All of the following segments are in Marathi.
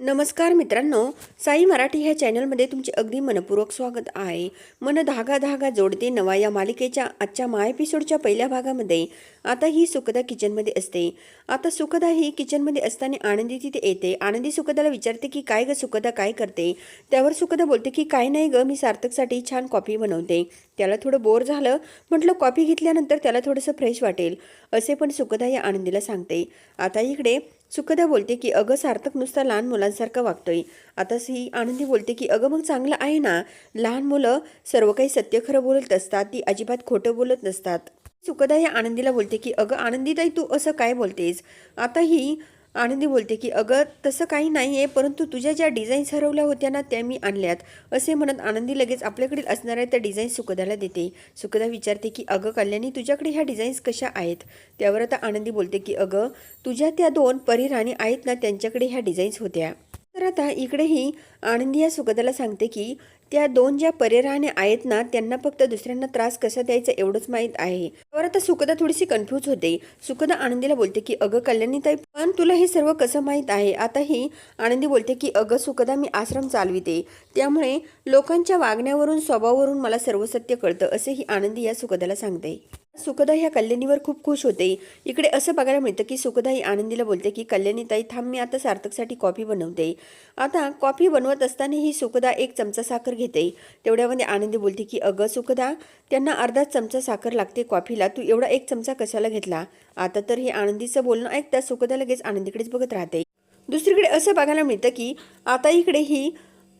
नमस्कार मित्रांनो साई मराठी ह्या चॅनलमध्ये तुमचे अगदी मनपूर्वक स्वागत आहे. मन धागा धागा जोडते नवा या मालिकेच्या आजच्या मा एपिसोडच्या पहिल्या भागामध्ये. आता ही सुखदा किचनमध्ये असते. आता सुखदा ही किचनमध्ये असताना आनंदी तिथे येते. आनंदी सुखदाला विचारते की काय ग सुखदा काय करते? त्यावर सुखदा बोलते की काय नाही ग मी सार्थकसाठी छान कॉफी बनवते. त्याला थोडं बोर झालं. म्हटलं कॉफी घेतल्यानंतर त्याला थोडंसं फ्रेश वाटेल. असे पण सुखदा या आनंदीला सांगते. आता इकडे सुखदा बोलते की अगं सार्थक नुसता लहान मुलांसारखं वागतोय. आता ही आनंदी बोलते की अगं मग चांगलं आहे ना? लहान मुलं सर्व काही सत्य खरं बोलत असतात. ती अजिबात खोटं बोलत नसतात. सुखदा या आनंदीला बोलते की अगं आनंदीताई तू असं काय बोलतेस? आता ही आनंदी बोलते की अगं तसं काही नाही आहे परंतु तुझ्या ज्या डिझाईन्स हरवल्या होत्या ना त्या मी आणल्यात. असे म्हणत आनंदी लगेच आपल्याकडील असणाऱ्या त्या डिझाईन्स सुखदाला देते. सुखदा विचारते की अगं कल्याणी तुझ्याकडे ह्या डिझाईन्स कशा आहेत? त्यावर आता आनंदी बोलते की अगं तुझ्या त्या दोन परिराणी आहेत ना त्यांच्याकडे ह्या डिझाईन्स होत्या. तर आता इकडेही आनंदी या सुखदाला सांगते की त्या दोन ज्या परेराने आहेत ना त्यांना फक्त दुसऱ्यांना त्रास कसा द्यायचा एवढंच माहीत आहे. तर आता सुखदा थोडीशी कन्फ्यूज होते. सुखदा आनंदीला बोलते की अगं कल्याणीताई पण तुला हे सर्व कसं माहीत आहे? आता ही आनंदी बोलते की अगं सुखदा मी आश्रम चालविते. त्यामुळे लोकांच्या वागण्यावरून स्वभावावरून मला सर्व सत्य कळतं असेही आनंदी या सुखदाला सांगते. सुखदा ह्या कल्याणीवर खूप खुश होते. इकडे असं बघायला मिळतं की सुखदा ही आनंदीला बोलते की कल्याणी ताई थांब मी आता सार्थकसाठी कॉफी बनवते. आता कॉफी बनवत असताना ही सुखदा एक चमचा साखर घेते. तेवढ्यामध्ये आनंदी बोलते की अगं सुखदा त्यांना अर्धा चमचा साखर लागते कॉफीला तू एवढा एक चमचा कशाला घेतला? आता तर हे आनंदीचं बोलणं ऐकता सुखदा लगेच आनंदीकडेच बघत राहते. दुसरीकडे असं बघायला मिळतं की आता इकडे ही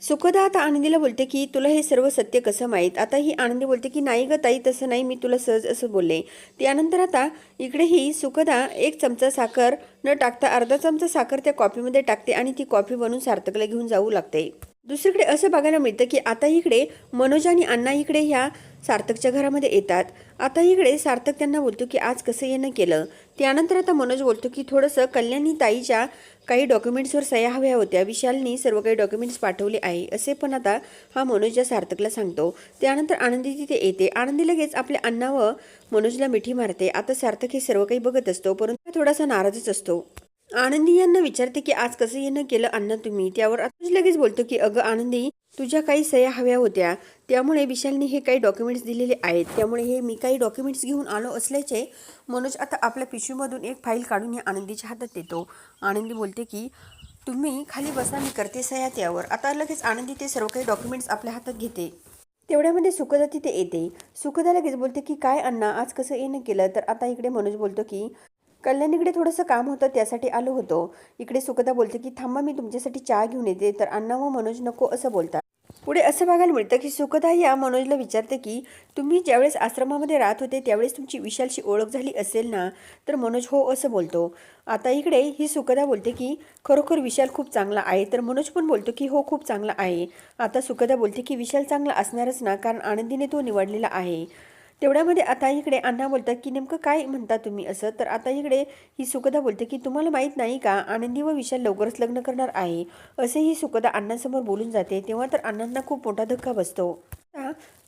सुखदा आता आनंदीला बोलते की तुला हे सर्व सत्य कसं माहीत? आता ही आनंदी बोलते की नाही ग ताई तसं नाही मी तुला सहज असं बोलले. त्यानंतर आता इकडे ही सुखदा एक चमचा साखर न टाकता अर्धा चमचा साखर त्या कॉफीमध्ये टाकते आणि ती कॉफी बनवून सार्थकला घेऊन जाऊ लागते. दुसरीकडे असं बघायला मिळतं की आता इकडे मनोज आणि अण्णा इकडे ह्या सार्थकच्या घरामध्ये येतात. आता इकडे सार्थक त्यांना बोलतो की आज कसं येणं केलं? त्यानंतर आता मनोज बोलतो की थोडंसं कल्याणी ताईच्या काही डॉक्युमेंट्सवर सह्या हव्या होत्या. विशालनी सर्व काही डॉक्युमेंट्स पाठवले आहे. असे पण आता हा मनोज या सार्थकला सांगतो. त्यानंतर आनंदी तिथे येते. आनंदी लगेच आपल्या अण्णा व मनोजला मिठी मारते. आता सार्थक हे सर्व काही बघत असतो परंतु थोडासा नाराजच असतो. आनंदी यांना विचारते की आज कसं येणं केलं अण्णा तुम्ही? त्यावर आताच लगेच बोलतो की अगं आनंदी तुझ्या काही सह्या हव्या होत्या. त्यामुळे विशालने हे काही डॉक्युमेंट्स दिलेले आहेत. त्यामुळे हे मी काही डॉक्युमेंट्स घेऊन आलो असल्याचे मनोज आता आपल्या पिशवीमधून एक फाईल काढून या आनंदीच्या हातात देतो. आनंदी बोलते की तुम्ही खाली बसा मी करते सह्या त्यावर. आता लगेच आनंदी ते सर्व काही डॉक्युमेंट्स आपल्या हातात घेते. तेवढ्यामध्ये सुखदा तिथे येते. सुखदा लगेच बोलते की काय अण्णा आज कसं येणं केलं? तर आता इकडे मनोज बोलतो की कल्याणीकडे थोडंसं काम होतं त्यासाठी आलो होतो. इकडे सुखदा बोलते की थांबा मी तुमच्यासाठी चहा घेऊन येते तर अण्णा व मनोज नको असं बोलतात. पुढे असं बघायला मिळतं की सुखदा या मनोजला विचारते की तुम्ही ज्यावेळेस आश्रमामध्ये राहत होते त्यावेळेस तुमची विशालशी ओळख झाली असेल ना तर मनोज हो असं बोलतो. आता इकडे ही सुखदा बोलते की खरोखर विशाल खूप चांगला आहे. तर मनोज पण बोलतो की हो खूप चांगला आहे. आता सुखदा बोलते की विशाल चांगला असणारच ना कारण आनंदीने तो निवडलेला आहे. तेवढ्यामध्ये आता इकडे अण्णा बोलतात की नेमकं काय म्हणता तुम्ही असं? तर आता इकडे ही सुखदा बोलते की तुम्हाला माहीत नाही का आनंदी व विशाल लवकरच लग्न करणार आहे. असे ही सुखदा अण्णांसमोर बोलून जाते. तेव्हा तर अण्णांना खूप मोठा धक्का बसतो.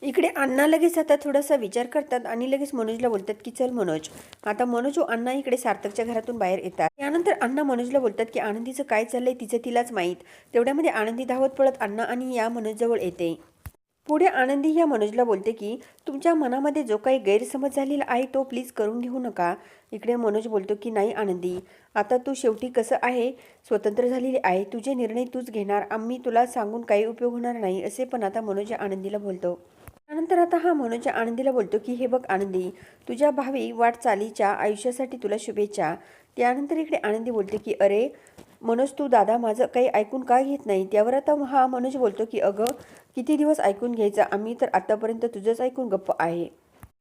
इकडे अण्णा लगेच आता थोडासा विचार करतात आणि लगेच मनोजला बोलतात की चल मनोज. आता मनोज व अण्णा इकडे सार्थकच्या घरातून बाहेर येतात. त्यानंतर अण्णा मनोजला बोलतात की आनंदीचं काय चाललंय तिचं तिलाच माहीत. तेवढ्यामध्ये आनंदी धावत पळत अण्णा आणि या मनोजजवळ येते. पुढे आनंदी या मनोजला बोलते की तुमच्या मनामध्ये जो काही गैरसमज झालेला आहे तो प्लीज करून घेऊ नका. इकडे मनोज बोलतो की नाही आनंदी आता तू शेवटी कसं आहे? स्वतंत्र झालेली आहे तुझे निर्णय तूच घेणार आम्ही तुला सांगून काही उपयोग होणार नाही असे पण आता मनोज या आनंदीला बोलतो. त्यानंतर आता हा मनोज या आनंदीला बोलतो की हे बघ आनंदी तुझ्या भावी वाटचालीच्या आयुष्यासाठी तुला शुभेच्छा. त्यानंतर इकडे आनंदी बोलते की अरे मनोज तू दादा माझं काही ऐकून का घेत नाही? त्यावर आता हा मनोज बोलतो की अगं किती दिवस ऐकून घ्यायचा? आम्ही तर आतापर्यंत तुझंच ऐकून गप्प आहे.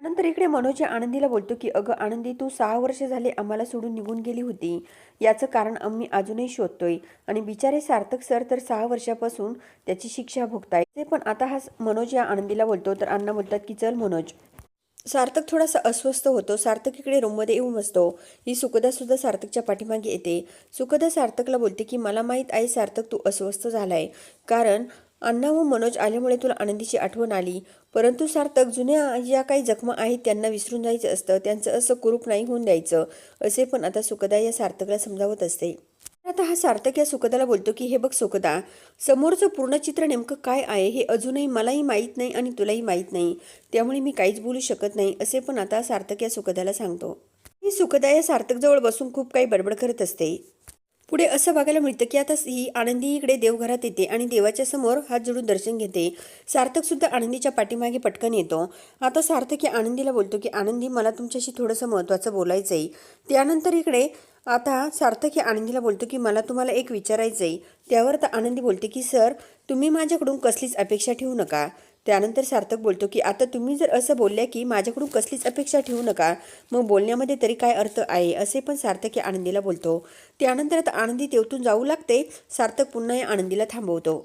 नंतर इकडे मनोज या आनंदीला बोलतो की अगं आनंदी तू सहा वर्ष झाले आम्हाला सोडून निघून गेली होती. याचं कारण आम्ही अजूनही शोधतोय. आणि बिचारे सार्थक सर तर सहा वर्षापासून त्याची शिक्षा भोगताय. ते पण आता हा मनोज या आनंदीला बोलतो. तर अण्णा बोलतात की चल मनोज. सार्थक थोडासा अस्वस्थ होतो. सार्थक इकडे रूममध्ये येऊन बसतो. ही सुखदा सुद्धा सार्थकच्या पाठीमागे येते. सुखदा सार्थकला बोलते की मला माहीत आहे सार्थक तू अस्वस्थ झालाय. कारण अण्णा व मनोज आल्यामुळे तुला आनंदीची आठवण आली. परंतु सार्थक जुन्या ज्या काही जखमा आहेत त्यांना विसरून जायचं असतं. त्यांचं असं कुरूप नाही होऊन द्यायचं. असे पण आता सुखदा या सार्थकला समजावत असते. आता हा सार्थक या सुखदाला बोलतो की हे बघ सुखदा समोरचं पूर्ण चित्र नेमकं काय आहे? हे अजूनही मलाही माहीत नाही आणि तुलाही माहीत नाही. त्यामुळे मी काहीच बोलू शकत नाही. असे पण आता सार्थक या सुखदाला सांगतो. ही सुखदा या सार्थकजवळ बसून खूप काही बडबड करत असते. पुढे असं बघायला मिळतं की आता ही आनंदी इकडे देवघरात येते आणि देवाच्या समोर हात जोडून दर्शन घेते. सार्थक सुद्धा आनंदीच्या पाठीमागे पटकन येतो. आता सार्थक या आनंदीला बोलतो की आनंदी मला तुमच्याशी थोडंसं महत्त्वाचं बोलायचं आहे त्यानंतर इकडे आता सार्थक या आनंदीला बोलतो की मला तुम्हाला एक विचारायचं आहे त्यावर आता आनंदी बोलते की सर तुम्ही माझ्याकडून कसलीच अपेक्षा ठेवू नका. त्यानंतर सार्थक बोलतो की आता तुम्ही जर असं बोलल्या की माझ्याकडून कसलीच अपेक्षा ठेवू नका मग बोलण्यामध्ये तरी काय अर्थ आहे? असे पण सार्थक या आनंदीला बोलतो. त्यानंतर आता आनंदी तेवतून जाऊ लागते. सार्थक पुन्हा या आनंदीला थांबवतो.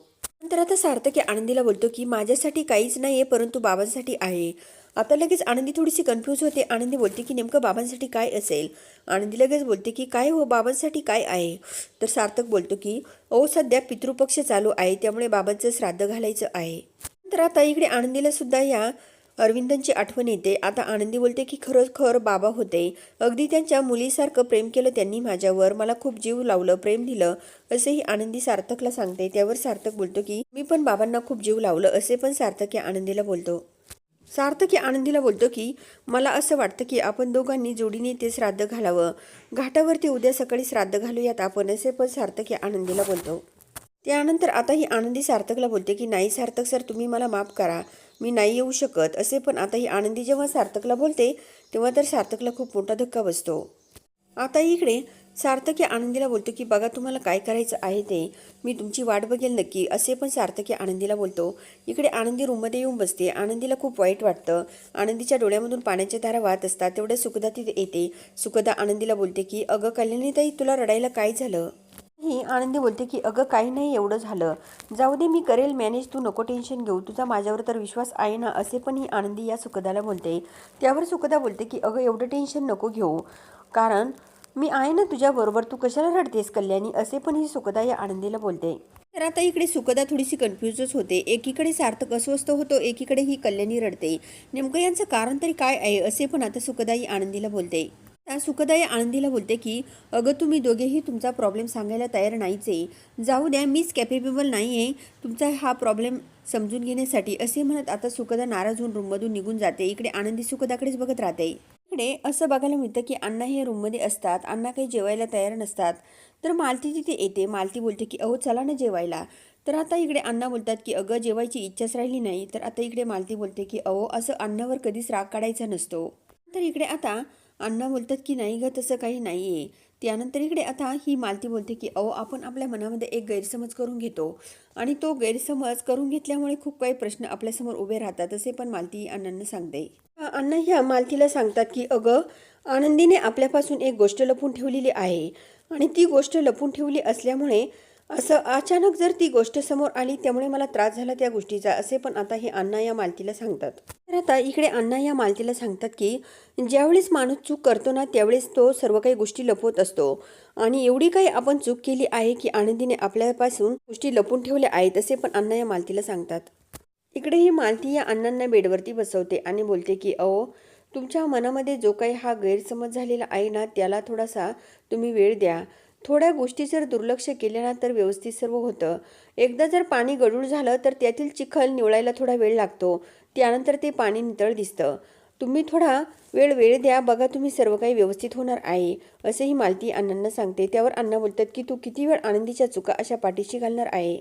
नंतर आता सार्थक या आनंदीला बोलतो की माझ्यासाठी काहीच नाही आहे परंतु बाबांसाठी आहे. आता लगेच आनंदी थोडीशी कन्फ्यूज होते. आनंदी बोलते की नेमकं बाबांसाठी काय असेल? आनंदी लगेच बोलते की काय हो बाबांसाठी काय आहे? तर सार्थक बोलतो की ओ सध्या पितृपक्ष चालू आहे त्यामुळे बाबांचं श्राद्ध घालायचं आहे. तर आता इकडे आनंदीला सुद्धा या अरविंदांची आठवण येते. आता आनंदी बोलते की खरंच खर बाबा होते. अगदी त्यांच्या मुलीसारखं प्रेम केलं त्यांनी माझ्यावर. मला खूप जीव लावलं प्रेम दिलं. असेही आनंदी सार्थकला सांगते. त्यावर सार्थक बोलतो की मी पण बाबांना खूप जीव लावलं. असे पण सार्थक या आनंदीला बोलतो. सार्थक या आनंदीला बोलतो की मला असं वाटतं की आपण दोघांनी जोडीने ते श्राद्ध घालावं. घाटावरती उद्या सकाळी श्राद्ध घालूयात आपण. असे पण सार्थक या आनंदीला बोलतो. त्यानंतर आता ही आनंदी सार्थकला बोलते की नाही सार्थक सर तुम्ही मला माफ करा. मी नाही येऊ शकत. असे पण आता ही आनंदी जेव्हा सार्थकला बोलते तेव्हा तर सार्थकला खूप मोठा धक्का बसतो. आता इकडे सार्थक या आनंदीला बोलतो की बघा तुम्हाला काय करायचं आहे ते? मी तुमची वाट बघेल नक्की. असे पण सार्थक या आनंदीला बोलतो. इकडे आनंदी रूममध्ये येऊन बसते. आनंदीला खूप वाईट वाटतं. आनंदीच्या डोळ्यामधून पाण्याच्या धारा वाहत असतात. तेवढ्या सुखदा तिथे येते. सुखदा आनंदीला बोलते की अगं कल्याणीताई तुला रडायला काय झालं? ही आनंदी बोलते की अगं काही नाही एवढं झालं. जाऊ दे मी करेल मॅनेज तू नको टेन्शन घेऊ. तुझा माझ्यावर तर विश्वास आहे ना? असे पण ही आनंदी या सुखदाला बोलते. त्यावर सुखदा बोलते की अगं एवढं टेन्शन नको घेऊ. कारण मी आहे ना तुझ्याबरोबर तू कशाला रडतेस कल्याणी? असे पण ही सुखदा या आनंदीला बोलते. तर आता इकडे सुखदा थोडीशी कन्फ्यूजच होते. एकीकडे सार्थक अस्वस्थ होतो एकीकडे ही कल्याणी रडते. नेमकं यांचं कारण तरी काय आहे असे पण आता सुखदा ही आनंदीला बोलते. सुखदाई आनंदीला बोलते की अगं तुम्ही दोघेही तुमचा प्रॉब्लेम सांगायला तयार नाहीच. आहे जाऊ द्या मीच कॅपेबल नाही आहे तुमचा हा प्रॉब्लेम समजून घेण्यासाठी. असे म्हणत आता सुखदा नाराज होऊन रूममधून निघून जाते. इकडे आनंदी सुखदाकडेच बघत राहते. इकडे असं बघायला मिळतं की अण्णा हे रूममध्ये असतात. अण्णा काही जेवायला तयार नसतात. तर मालती तिथे येते. मालती बोलते की अहो चला ना जेवायला. तर आता इकडे अण्णा बोलतात की अगं जेवायची इच्छाच राहिली नाही. तर आता इकडे मालती बोलते की अहो असं अण्णावर कधीच राग काढायचा नसतो. तर इकडे आता अण्णा बोलतात की नाही ग तसं काही नाही आहे त्यानंतर इकडे आता ही मालती बोलते की अहो आपण आपल्या मनामध्ये एक गैरसमज करून घेतो. आणि तो गैरसमज करून घेतल्यामुळे खूप काही प्रश्न आपल्यासमोर उभे राहतात असे पण मालती अण्णांना सांगते. अण्णा ह्या मालतीला सांगतात की अगं आनंदीने आपल्यापासून एक गोष्ट लपून ठेवलेली आहे. आणि ती गोष्ट लपून ठेवली असल्यामुळे असं अचानक जर ती गोष्ट समोर आली त्यामुळे मला त्रास झाला त्या गोष्टीचा असे पण आता हे अण्णा या मालतीला सांगतात. तर आता इकडे अण्णा या मालतीला सांगतात की ज्यावेळेस माणूस चूक करतो ना त्यावेळेस तो सर्व काही गोष्टी लपवत असतो. आणि एवढी काही आपण चूक केली आहे की आनंदीने आपल्यापासून गोष्टी लपून ठेवल्या आहेत असे पण अण्णा या मालतीला सांगतात. इकडे ही मालती या अण्णांना बेडवरती बसवते आणि बोलते की अहो तुमच्या मनामध्ये जो काही हा गैरसमज झालेला आहे ना त्याला थोडासा तुम्ही वेळ द्या. थोड्या गोष्टी जर दुर्लक्ष केले ना तर व्यवस्थित सर्व होतं. एकदा जर पाणी गडूळ झालं तर त्यातील चिखल निवळायला थोडा वेळ लागतो. त्यानंतर ते पाणी नितळ दिसतं. तुम्ही थोडा वेळ वेळ द्या बघा तुम्ही सर्व काही व्यवस्थित होणार आहे असेही मालती अण्णांना सांगते. त्यावर अण्णा बोलतात की तू किती वेळ आनंदीच्या चुका अशा पाठीशी घालणार आहे?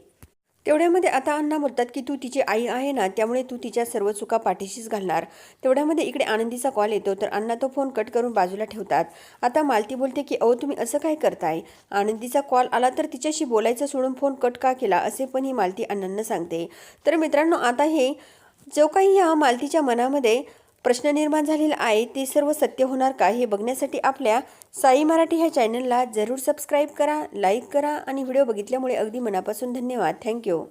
तेवढ्यामध्ये आता अण्णा बोलतात की तू तिची आई आहे ना त्यामुळे तू तिच्या सर्व चुका पाठीशीच घालणार. तेवढ्यामध्ये इकडे आनंदीचा कॉल येतो तर अण्णा तो फोन कट करून बाजूला ठेवतात. आता मालती बोलते की अहो तुम्ही असं काय करताय? आनंदीचा कॉल आला तर तिच्याशी बोलायचं सोडून फोन कट का केला असे पण ही मालती अण्णांना सांगते. तर मित्रांनो आता हे जो काही ह्या मालतीच्या मनामध्ये प्रश्न निर्माण झालेला आहे ते सर्व सत्य होणार का हे बघण्यासाठी आपल्या साई मराठी ह्या चॅनलला जरूर सबस्क्राईब करा लाईक करा आणि व्हिडिओ बघितल्यामुळे अगदी मनापासून धन्यवाद. थँक्यू